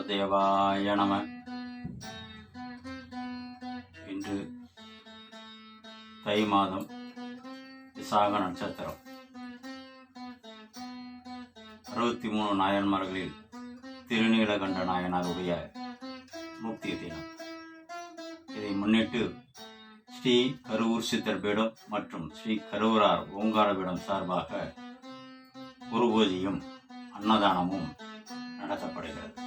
குலதேவாய நம இன்று தை மாதம் விசாக நட்சத்திரம் அறுபத்தி மூணு நாயன்மார்களில் திருநீலகண்ட நாயனாருடைய முக்தி தினம் இதை முன்னிட்டு ஸ்ரீ கருவூர் சித்தர் பீடம் மற்றும் ஸ்ரீ கருவூரார் ஓங்கார பீடம் சார்பாக குரு பூஜையும் அன்னதானமும் நடத்தப்படுகிறது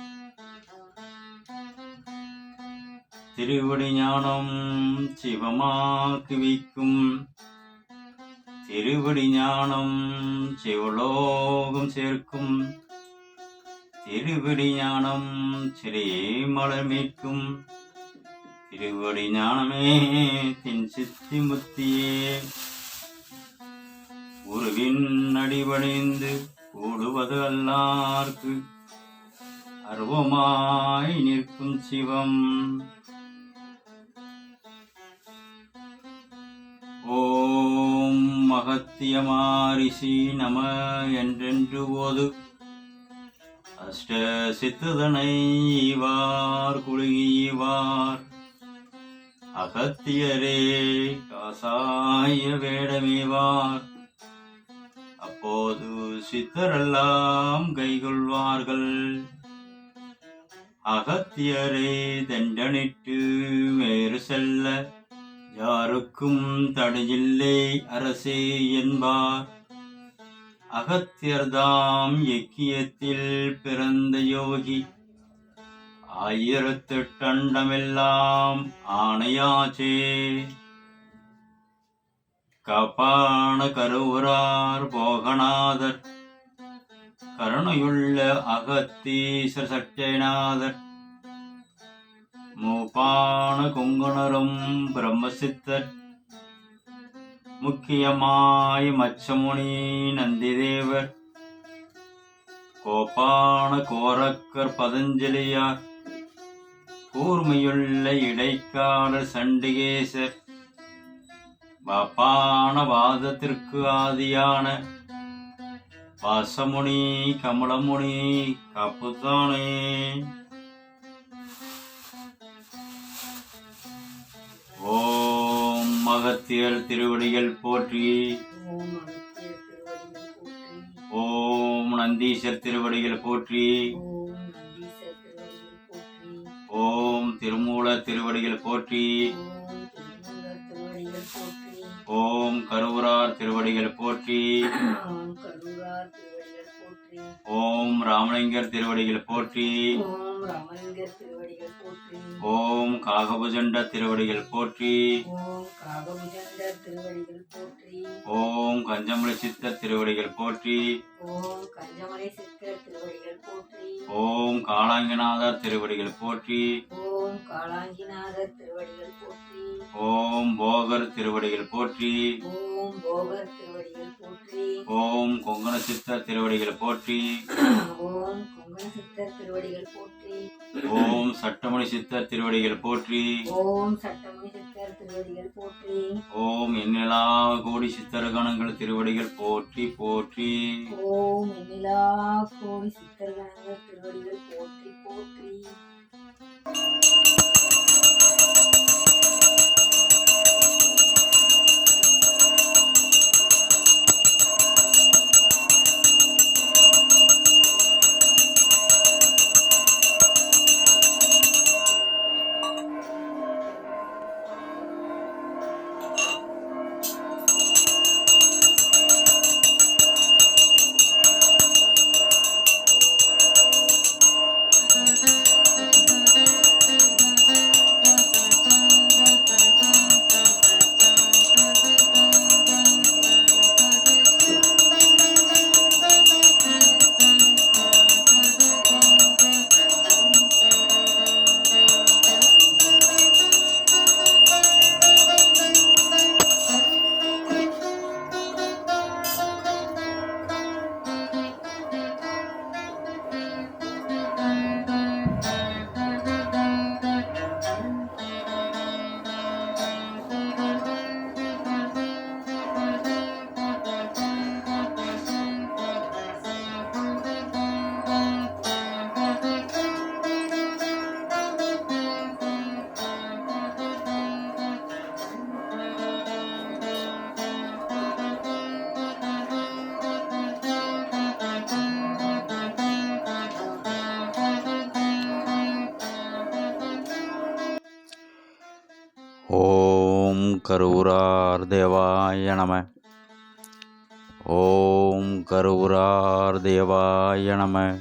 திருவடி ஞானம் சிவமாக்குவிக்கும். திருவடி ஞானம் சிவலோகம் சேர்க்கும். திருவடி ஞானம் சிறே மலர் மீட்கும். திருவடி ஞானமே தின் சித்தி முத்தியே. குருவின் அடிவடைந்து கூடுவது அல்லார்க்கு அருவமாய் நிற்கும் சிவம். ஓம் மகத்தியமாரிஷி நம என்றென்று ஓது அஷ்ட சித்துதனை ஈவார் குழுகிவார். அகத்தியரே காசாய வேடமேவார். அப்போது சித்தரெல்லாம் கைகொள்வார்கள். அகத்தியரை தண்டனிட்டு வேறு செல்ல. யாருக்கும் தடையில்லை அரசே என்பார். அகத்தியர்தாம் எக்கியத்தில் பிறந்த யோகி. ஆயிரத்து டண்டமெல்லாம் ஆணையாச்சே. கபான கருவுரார் போகநாதர். கருணையுள்ள அகத்தீசர் சட்டைநாதர் மூப்பான கொங்குணரும் பிரம்மசித்தர். முக்கியமாய் மச்சமுனி நந்திதேவர். கோப்பான கோரக்கர் பதஞ்சலியார். கூர்மையுள்ள இடைக்காலர் சண்டிகேசர். வாப்பான வாதத்திற்கு ஆதியான வாசமுனி கமலமுனி காப்புத்தானே. ஓம் மகத்தியர் திருவடிகள் போற்றி. ஓம் நந்தீசர் திருவடிகள் போற்றி. ஓம் திருமூல திருவடிகள் போற்றி. ஓம் கருவூரார் திருவடிகள் போற்றி. ஓம் கருவார் திருவடிகள் போற்றி. ஓம் ராமலிங்கர் திருவடிகள் போற்றி. ஓம் காகபுஜண்ட திருவடிகள் போற்றி ஓம் கஞ்சமலை சித்தர் திருவடிகள் போற்றி ஓம் காளாங்கிநாதர் திருவடிகள் போற்றி ஓம் போகர் திருவடிகள் போற்றி ஓம் கொங்கண சித்தர் திருவடிகள் போற்றி ஓம் கொங்கண சித்தர் திருவடிகள் போற்றி ஓம் சட்டமணி சித்தர் திருவடிகள் போற்றி. ஓம் சட்டமணி சித்தர் திருவடிகள் போற்றி. ஓம் எண்ணிலா கோடி சித்தரகணங்கள் திருவடிகள் போற்றி போற்றி. ஓம் எண்ணிலா கோடி சித்தர் கணங்கள் திருவடிகள் போற்றி போற்றி. கருவுரார் தேவாய நம. ஓம் கருவுரார் தேவாய நம.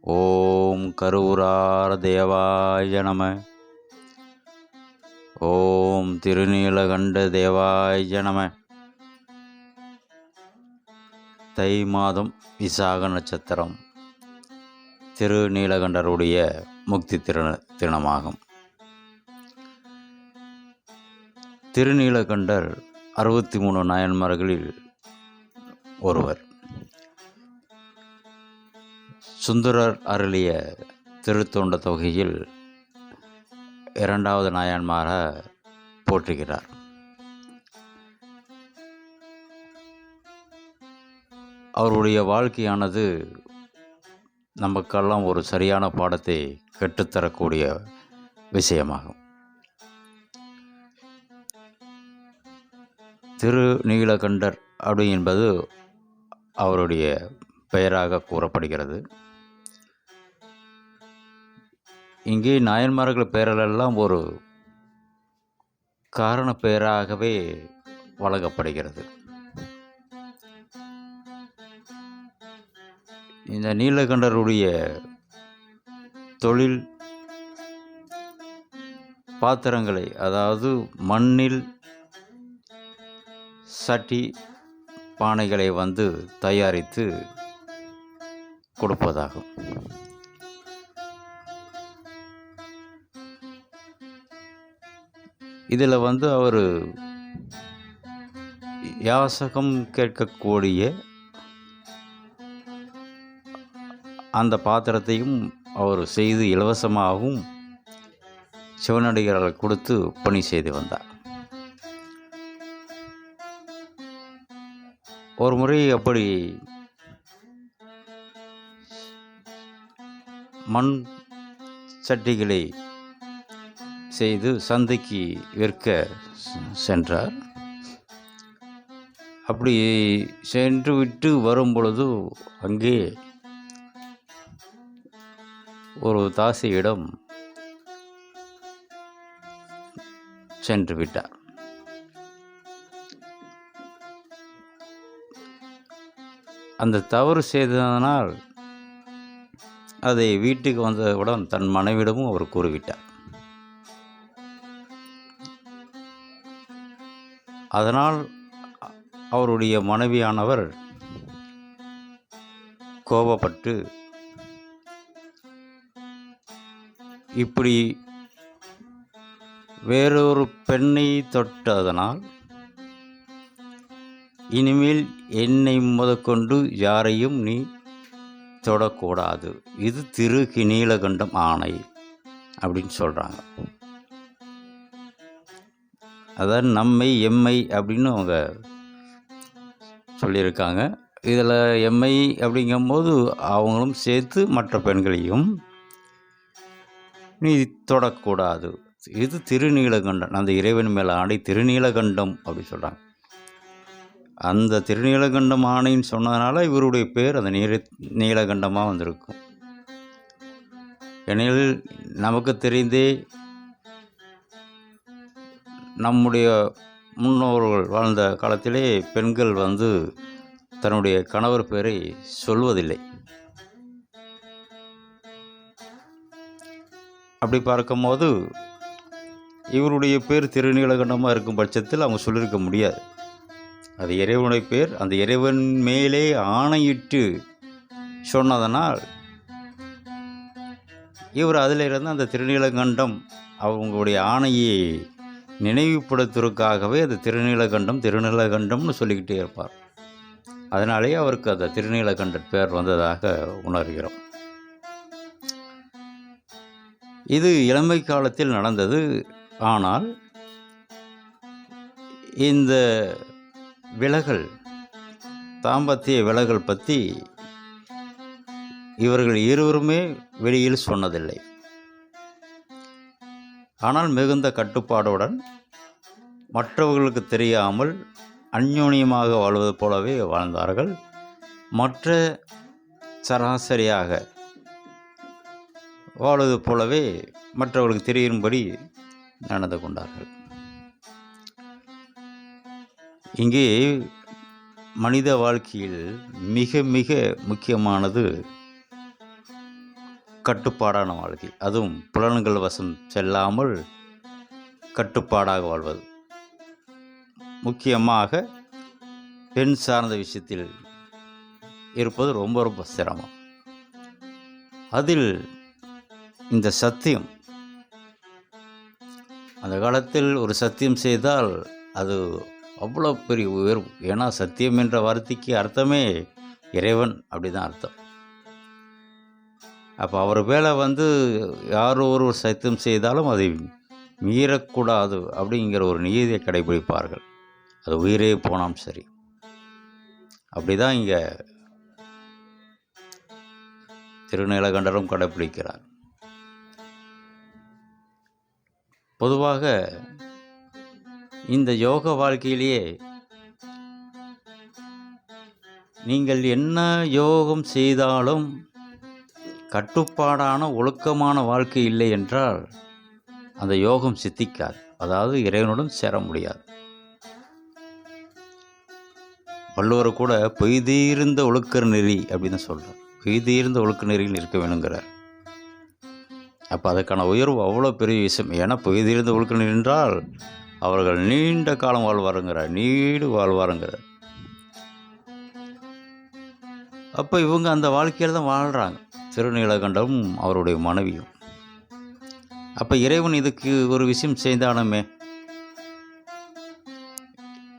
ஓம் கருவுரார் தேவாய நம. ஓம் திருநீலகண்ட தேவாய நம. தை மாதம் விசாக நட்சத்திரம். திருநீலகண்டருடைய முக்தி திரு தினமாகும். திருநீலகண்டர் அறுபத்தி மூணு நாயன்மார்களில் ஒருவர். சுந்தரர் அருளிய திருத்தொண்ட தொகையில் இரண்டாவது நாயன்மாராக போற்றுகிறார். அவருடைய வாழ்க்கையானது நமக்கெல்லாம் ஒரு சரியான பாடத்தை கற்றுத்தரக்கூடிய விஷயமாகும். திரு நீலகண்டர் அப்படி என்பது அவருடைய பெயராக கூறப்படுகிறது. இங்கே நாயன்மார்கள் பெயரெல்லாம் ஒரு காரண பெயராகவே வழங்கப்படுகிறது. இந்த நீலகண்டருடைய தொழில் பாத்திரங்களை அதாவது மண்ணில் சட்டி பானைகளை வந்து தயாரித்து கொடுப்பதாகும். இதில் வந்து அவர் யாசகம் கேட்கக்கூடிய அந்த பாத்திரத்தையும் அவர் செய்து இலவசமாகவும் சிவனடிகர்கள் கொடுத்து பணி செய்து வந்தார். ஒரு முறை அப்படி மண் சட்டிகளை செய்து சந்தைக்கு விற்க சென்றார். அப்படி சென்று விட்டு வரும் பொழுது அங்கே ஒரு தாசியிடம் சென்று விட்டார். அந்த தவறு செய்ததனால் அதை வீட்டுக்கு வந்தவுடன் தன் மனைவிடமும் அவர் கூறிவிட்டார். அதனால் அவருடைய மனைவியானவர் கோபப்பட்டு இப்படி வேறொரு பெண்ணை தொட்டதனால் இனிமேல் என்னை முதற்கொண்டு யாரையும் நீ தொடக்கூடாது. இது திரு நீலகண்டம் ஆணை அப்படின்னு சொல்கிறாங்க அதாவது நம்மை எம்மை அப்படின்னு அவங்க சொல்லியிருக்காங்க. இதில் எம்மை அப்படிங்கும்போது அவங்களும் சேர்த்து மற்ற பெண்களையும் நீ தொடக்கூடாது. இது திருநீலகண்டம் அந்த இறைவன் மேலே ஆணை திருநீலகண்டம் அப்படி சொல்கிறாங்க அந்த திருநீலகண்டம் ஆணைன்னு சொன்னதுனால இவருடைய பேர் அந்த நீல நீலகண்டமாக வந்திருக்கும். எனில் நமக்கு தெரிந்தே நம்முடைய முன்னோர்கள் வாழ்ந்த காலத்திலே பெண்கள் வந்து தன்னுடைய கணவர் பேரை சொல்வதில்லை. அப்படி பார்க்கும்போது இவருடைய பேர் திருநீலகண்டமாக இருக்கும் பட்சத்தில் அவங்க சொல்லியிருக்க முடியாது. அது இறைவனுடைய பேர். அந்த இறைவன் மேலே ஆணையிட்டு சொன்னதனால் இவர் அதில் இருந்து அந்த திருநீலகண்டம் அவங்களுடைய ஆணையை நினைவுபடுத்துவதற்காகவே அந்த திருநீலகண்டம் திருநீலகண்டம்னு சொல்லிக்கிட்டே இருப்பார். அதனாலேயே அவருக்கு அந்த திருநீலகண்டர் பேர் வந்ததாக உணர்கிறோம். இது இளமை காலத்தில் நடந்தது. ஆனால் இந்த விலகல் தாம்பத்திய விலகல் பற்றி இவர்கள் இருவருமே வெளியில் சொன்னதில்லை. ஆனால் மிகுந்த கட்டுப்பாடுடன் மற்றவர்களுக்கு தெரியாமல் அந்யோன்யமாக வாழ்வது போலவே வாழ்ந்தார்கள். மற்ற சராசரியாக வாழ்வது போலவே மற்றவர்களுக்கு தெரியும்படி நடந்து கொண்டார்கள். இங்கே மனித வாழ்க்கையில் மிக மிக முக்கியமானது கட்டுப்பாடான வாழ்க்கை. அதுவும் புலன்கள் வசம் செல்லாமல் கட்டுப்பாடாக வாழ்வது. முக்கியமாக பெண் சார்ந்த விஷயத்தில் இருப்பது ரொம்ப ரொம்ப சிரமம். அதில் இந்த சத்தியம். அந்த காலத்தில் ஒரு சத்தியம் செய்தால் அது அவ்வளோ பெரிய உயர்வு. ஏன்னா சத்தியம் என்ற வார்த்தைக்கு அர்த்தமே இறைவன் அப்படி தான் அர்த்தம். அப்போ அவர் மேலே வந்து யார் ஒரு சத்தியம் செய்தாலும் அதை மீறக்கூடாது அப்படிங்கிற ஒரு நீதியை கடைபிடிப்பார்கள். அது உயிரே போனாலும் சரி. அப்படி தான் இங்கே திருநீலகண்டரும் கடைப்பிடிக்கிறார் பொதுவாக இந்த யோக வாழ்க்கையிலேயே நீங்கள் என்ன யோகம் செய்தாலும் கட்டுப்பாடான ஒழுக்கமான வாழ்க்கை இல்லை என்றால் அந்த யோகம் சித்திக்காது. அதாவது இறைவனுடன் சேர முடியாது. வள்ளுவர் கூட பெய்தீர்ந்த ஒழுக்க நெறி அப்படின்னு சொல்கிறார் பெய்தீர்ந்த ஒழுக்க நெறியில் இருக்க வேணுங்கிறார். அப்போ அதுக்கான உயர்வு அவ்வளோ பெரிய விஷயம். ஏன்னா பெய்தீர்ந்த ஒழுக்க நெறி என்றால் அவர்கள் நீண்ட காலம் வாழ்வாருங்கிறார் நீடு வாழ்வாருங்கிறார். அப்போ இவங்க அந்த வாழ்க்கையில் தான் வாழ்கிறாங்க திருநீலகண்டமும் அவருடைய மனைவியும். அப்போ இறைவன் இதுக்கு ஒரு விஷயம் செய்தானமே?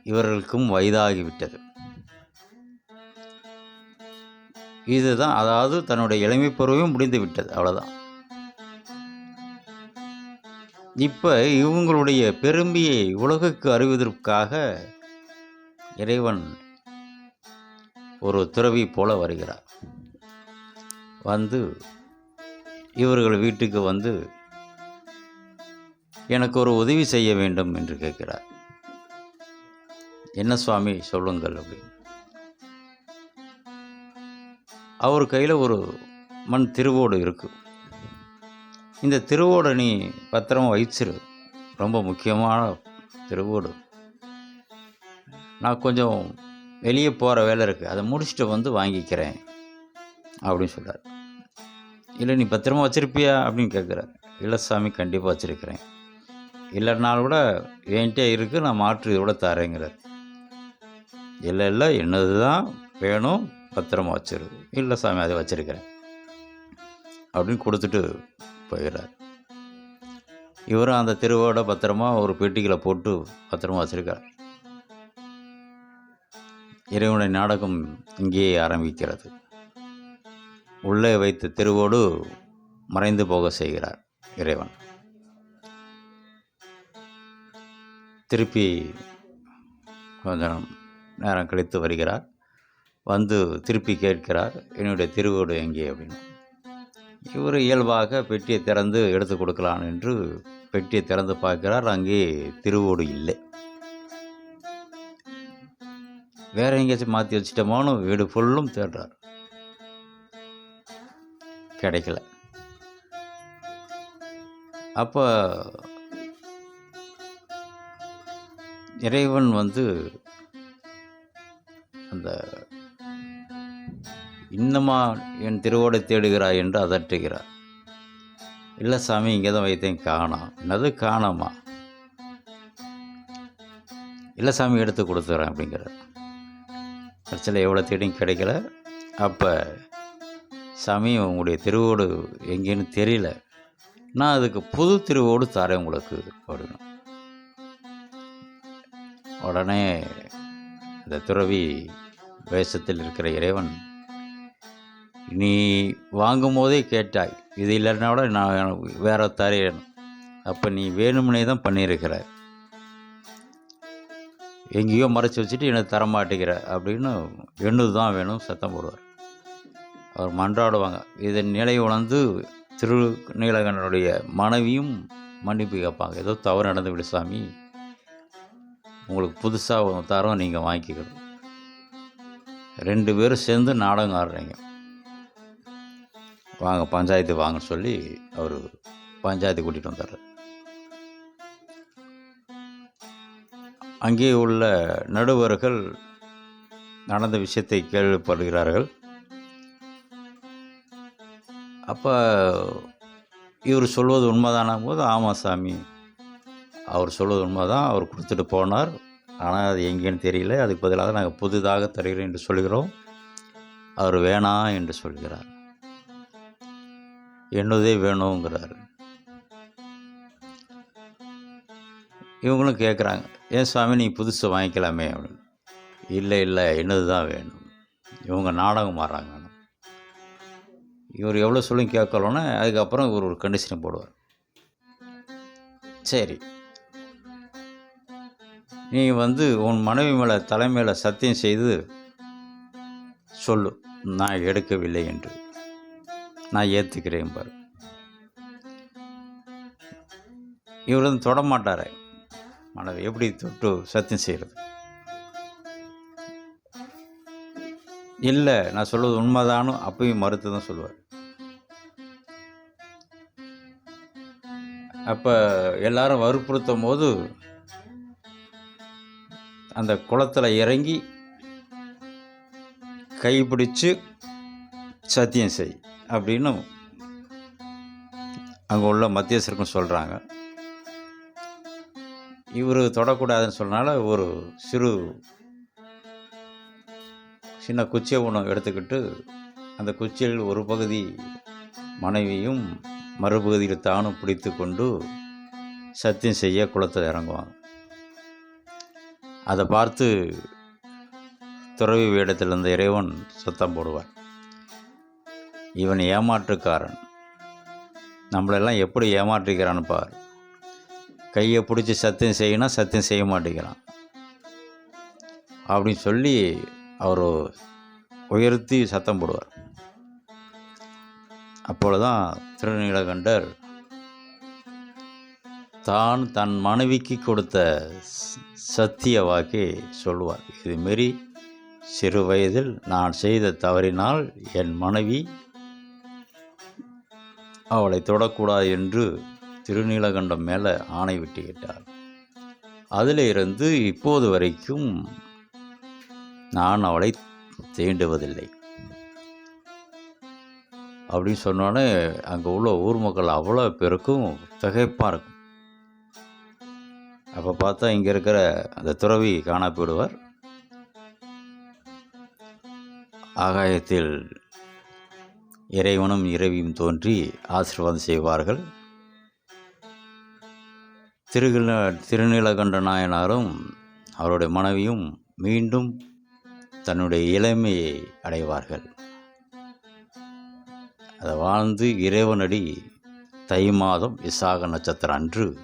இவர்களுக்கும் வயதாகிவிட்டது. இதுதான் அதாவது தன்னுடைய இளமை பருவையும் முடிந்து விட்டது அவ்வளோதான் இப்போ இவங்களுடைய பெருமையை உலகுக்கு அறிவதற்காக இறைவன் ஒரு துறவி போல வருகிறார். வந்து இவர்கள் வீட்டுக்கு வந்து எனக்கு ஒரு உதவி செய்ய வேண்டும் என்று கேட்கிறார். என்ன சுவாமி சொல்லுங்கள் அப்படின்னு. அவர் கையில் ஒரு மண் திருவோடு இருக்குது இந்த திருவோடை நீ பத்திரமா வச்சிரு ரொம்ப முக்கியமான திருவோடு. நான் கொஞ்சம் வெளியே போகிற வேலை இருக்குது அதை முடிச்சுட்டு வந்து வாங்கிக்கிறேன். அப்படின்னு சொல்கிறார் இல்லை நீ பத்திரமா வச்சுருப்பியா? அப்படின்னு கேட்குறார் இல்லை சாமி கண்டிப்பாக வச்சுருக்கிறேன். இல்லைனாலும் கூட என்கிட்டே இருக்குது நான் மாற்று இதோட தரேங்கிறார். இல்லை இல்லை என்னது தான் வேணும் பத்திரமா வச்சிரு. இல்லை சாமி அதை வச்சுருக்கிறேன். அப்படின்னு கொடுத்துட்டு போயிடுறார் இவரும் அந்த திருவோட பத்திரமா ஒரு பெட்டிகளை போட்டு பத்திரமா வச்சுருக்கார். இறைவனுடைய நாடகம் இங்கேயே ஆரம்பிக்கிறது. உள்ளே வைத்த திருவோடு மறைந்து போக செய்கிறார் இறைவன். திருப்பி கொஞ்சம் நேரம் கழித்து வருகிறார். வந்து திருப்பி கேட்கிறார் என்னுடைய திருவோடு எங்கே? அப்படின்னு. இவர் இயல்பாக பெட்டியை திறந்து எடுத்து கொடுக்கலாம் என்று பெட்டியை திறந்து பார்க்கிறார். அங்கே திருவோடு இல்லை. வேற எங்கேயாச்சும் மாற்றி வச்சிட்டோமானும் வீடு ஃபுல்லும் தேடுறார். கிடைக்கல. அப்போ இறைவன் வந்து அந்த இன்னமா என் திருவோடை தேடுகிறாய் என்று அதட்டுகிறார். இல்லை சாமி இங்கே தான் வைத்தேன் காணோம் என்னது காணாமா? இல்லை சாமி எடுத்து கொடுத்துறேன் அப்படிங்கிறார். பிரச்சனை எவ்வளோ தேடியும் கிடைக்கல. அப்போ சாமி உங்களுடைய திருவோடு எங்கேன்னு தெரியல. நான் அதுக்கு புது திருவோடு தரேன் உங்களுக்கு அப்படின்னு உடனே அந்த துறவி வேஷத்தில் இருக்கிற இறைவன் நீ வாங்கும் போதே கேட்டாய் இது இல்லைன்னா கூட நான் வேற தரேன். அப்போ நீ வேணும்னே தான் பண்ணியிருக்கிற எங்கேயோ மறைச்சி வச்சுட்டு எனக்கு தர மாட்டேங்கிற அப்படின்னு எண்ணு தான் வேணும் சத்தம் போடுவார். அவர் மன்றாடுவாங்க. இதன் நிலை உணர்ந்து திரு நீலகண்டனுடைய மனைவியும் மன்னிப்பு கேட்பாங்க. ஏதோ தவறு நடந்து விடு சாமி. உங்களுக்கு புதுசாக தரம் நீங்கள் வாங்கிக்கணும். ரெண்டு பேரும் சேர்ந்து நாடகம் ஆடுறீங்க. வாங்க பஞ்சாயத்து வாங்கன்னு சொல்லி அவர் பஞ்சாயத்து கூட்டிகிட்டு வந்தார். அங்கே உள்ள நடுவர்கள் நடந்த விஷயத்தை கேள்விப்படுகிறார்கள். அப்போ இவர் சொல்வது உண்மைதானா? போது ஆமாம் சாமி. அவர் சொல்வது உண்மைதான். அவர் கொடுத்துட்டு போனார். ஆனால் அது எங்கேன்னு தெரியல. அதுக்கு பதிலாக நாங்கள் புதிதாக தருகிறோம் என்று சொல்கிறோம். அவர் வேணாம் என்று சொல்கிறார். என்னதே வேணுங்கிறார். இவங்களும் கேட்குறாங்க ஏன் சுவாமி நீ புதுசு வாங்கிக்கலாமே அப்படின்னு. இல்லை இல்லை என்னது தான் வேணும்? இவங்க நாடகம் மாறுறாங்க இவர் எவ்வளோ சொல்லும் கேட்கலன்னா அதுக்கப்புறம் இவர் ஒரு கண்டிஷனை போடுவார். சரி. நீ வந்து உன் மனைவி மேலே தலைமையில் சத்தியம் செய்து சொல்லு. நான் எடுக்கவில்லை என்று. நான் ஏற்றுக்கிறேன் பாரு. இவர் வந்து தொட மாட்டார் மனைவி எப்படி தொட்டு சத்தியம் செய்கிறது இல்லை நான் சொல்வது உண்மைதானு அப்பயும் மறுத்து தான் சொல்லுவார். அப்போ எல்லாரும் வற்புறுத்தும் போது அந்த குளத்தில் இறங்கி கைப்பிடிச்சு சத்தியம் செய். அப்படின்னு அங்கே உள்ள மத்தியஸ்தருக்கும் சொல்கிறாங்க இவர் தொடக்கூடாதுன்னு சொன்னனால ஒரு சிறு சின்ன குச்சியை ஒன்று எடுத்துக்கிட்டு அந்த குச்சியில் ஒரு பகுதி மனைவியும் மறுபகுதியில் தானும் பிடித்து கொண்டு சத்தியம் செய்ய குளத்தில் இறங்குவாங்க. அதை பார்த்து துறவி வேடத்தில் இருந்த இறைவன் சத்தம் போடுவார். இவன் ஏமாற்றுக்காரன். நம்மளெல்லாம் எப்படி ஏமாற்றுகிறான்னு பார். கையை பிடிச்சி சத்தியம் செய்யணும் சத்தியம் செய்ய மாட்டேங்கிறான். அப்படின்னு சொல்லி அவர் உயர்த்தி சத்தம் போடுவார். அப்பொழுதுதான் திருநீலகண்டர் தான் தன் மனைவிக்கு கொடுத்த சத்திய வாக்கை சொல்லுவார் இதுமாரி சிறு வயதில் நான் செய்த தவறினால் என் மனைவி அவளை தொடக்கூடாது என்று திருநீலகண்டம் மேலே ஆணை விட்டுவிட்டார் அதில் இருந்து இப்போது வரைக்கும் நான் அவளை தீண்டுவதில்லை. அப்படின்னு சொன்னோடனே அங்கே உள்ள ஊர் மக்கள் அவ்வளோ பேருக்கும் திகைப்பாக இருக்கும். அப்போ பார்த்தா இங்கே இருக்கிற அந்த துறவி காணப்படுவார் ஆகாயத்தில் இறைவனும் இறைவியும் தோன்றி ஆசீர்வாதம் செய்வார்கள். திருகில திருநீலகண்ட நாயனாரும் அவருடைய மனைவியும் மீண்டும் தன்னுடைய இளமையை அடைவார்கள். அதை வாழ்ந்து இறைவனடி தை மாதம் விசாக நட்சத்திரம் அன்று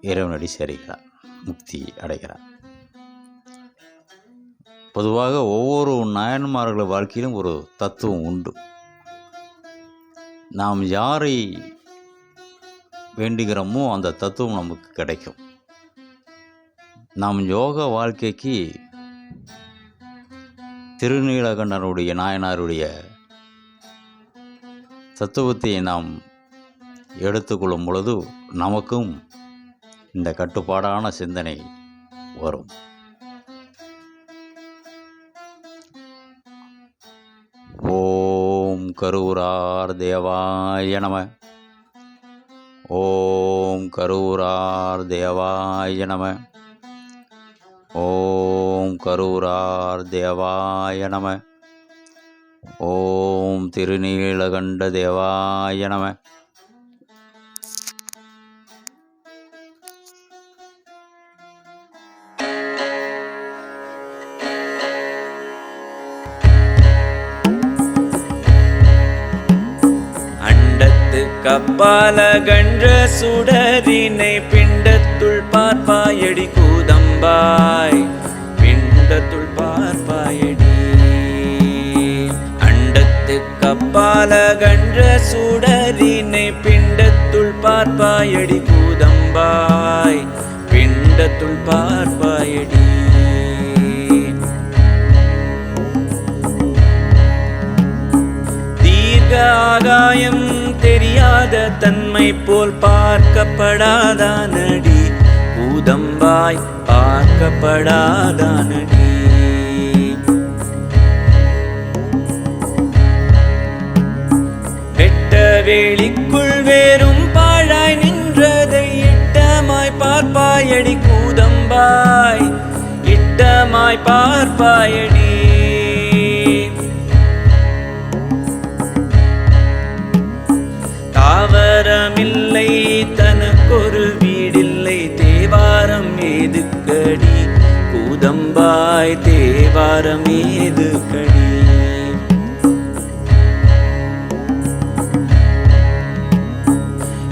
இறைவனடி சேர்கிறார் முக்தி அடைகிறார். பொதுவாக ஒவ்வொரு நாயன்மார்கள் வாழ்க்கையிலும் ஒரு தத்துவம் உண்டு. நாம் யாரை வேண்டுகிறோமோ அந்த தத்துவம் நமக்கு கிடைக்கும். நாம் யோக வாழ்க்கைக்கு திருநீலகண்டனுடைய நாயனாருடைய தத்துவத்தை நாம் எடுத்துக்கொள்ளும் பொழுது நமக்கும் இந்த கட்டுப்பாடான சிந்தனை வரும். கரூரார் தேவாய நம. ஓம் கரூரார் தேவாய நம. ஓம் கரூரார் தேவாய நம. ஓம் திருநீலகண்ட தேவாய நம. கப்பால கன்ற சுடரினை பிண்டத்துள் பார்ப்பாயடி கூதம்பாய். பிண்டத்துள் பார்ப்பாயடி. அண்டத்து கப்பால கன்ற சுடரினை பிண்டத்துள் பார்ப்பாயடி கூதம்பாய். பிண்டத்துள் பார்ப்பாயடி. உலக ஆகாயம் தெரியாத தன்மை போல் பார்க்கப்படாதானடி? பூதம்பாய் பார்க்கப்படாதானடி? வெட்ட வேலிக்குள் வேறும் பாழாய் நின்றதை இட்டமாய் பார்ப்பாயடி கூதம்பாய் இட்டமாய் பார்ப்பாயடி கூதம்பாய் தேவாரம் ஏதுக்கடி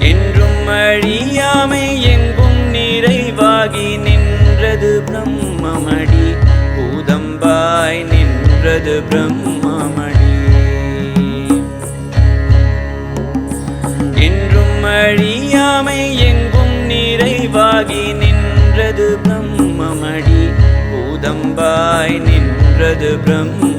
என்றும் அழியாமை எங்கும் நிறைவாகி நின்றது பிரம்மமடி. பூதம்பாய் நின்றது பிரம்ம நின்றது பிரம்ம